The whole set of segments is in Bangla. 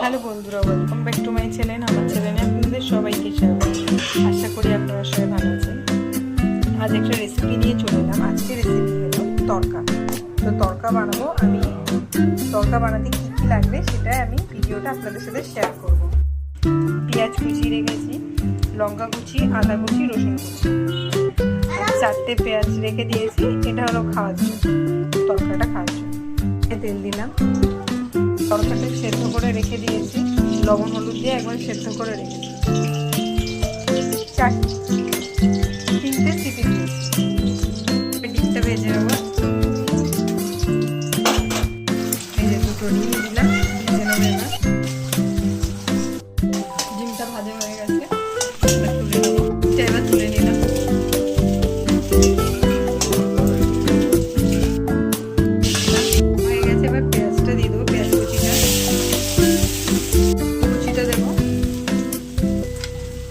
হ্যালো বন্ধুরা welcome back to my channel আমার চ্যানেলে আপনাদের সবাইকে স্বাগত। আশা করি আপনারা সবাই ভালো আছেন। আজ একটা রেসিপি নিয়ে চলে এলাম। আজকে রেসিপি হলো তরকা। তো তরকা বানাবো আমি। তরকা বানাতে কী কী লাগবে সেটা আমি ভিডিওটা আপনাদের সাথে শেয়ার করব। পেঁয়াজ কুচি রেখেছি, লঙ্কা কুচি, আদা কুচি, রসুন কুচি। চারটে পেঁয়াজ রেখে দিয়েছি, এটা হলো খাওয়ার জন্য। তরকাটা খাওয়ার জন্য। তেল দিলাম। তরকাটা সেদ্ধ করে রেখে দিয়েছি। লবণ হলুদ দিয়ে একবার সেদ্ধ করে রেখেছি। চার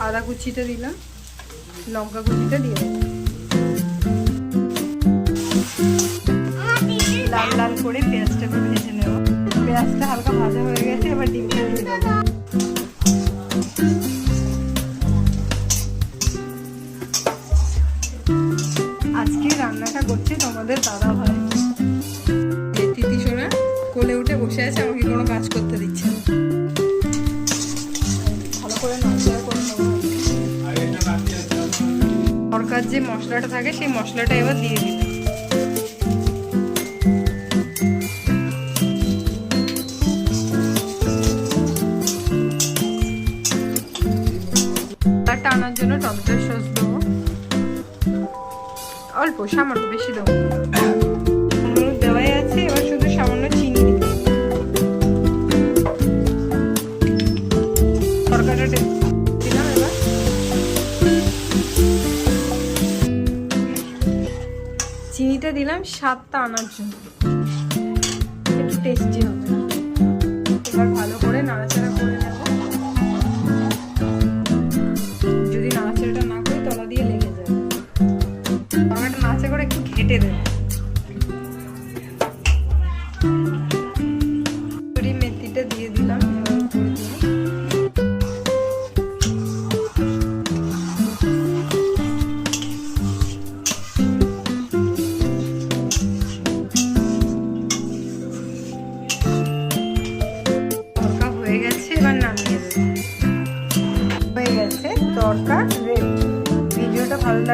আদা কুচিটা দিলাম লঙ্কা কুচিটা দিয়ে লাল লাল করে পেঁয়াজটা ভেজে নেব। পেঁয়াজটা হালকা ভাজা হয়ে গেছে এবার ডিমটা দিয়ে দেবো আজকে রান্নাটা করছে তোমাদের দাদা ভাই। যে তিতি কোলে উঠে বসে আছে আমাকে কোনো কাজ করতে দিচ্ছে ভালো করে নড়াচড়া তরকার যে মশলাটা থাকে, সেই মশলাটা এবার দিয়ে দিই। টানার জন্য টমেটোর সস দেবো। অল্প, সামান্য, বেশি দেবো। চিনিটা দিলাম, স্বাদটা আনার জন্য। একটু টেস্টি হবে। এবার ভালো করে নাড়াচাড়া করে নেব। যদি নাড়াচাড়াটা না করি, তলা দিয়ে লেগে যাবে টমেটো নাচা করে একটু ঘেটে দেবে।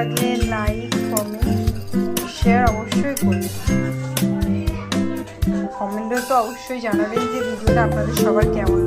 লাগলে লাইক কমেন্ট শেয়ার অবশ্যই করবেন কমেন্টে তো অবশ্যই জানাবেন যে ভিডিওটা আপনাদের সবার কেমন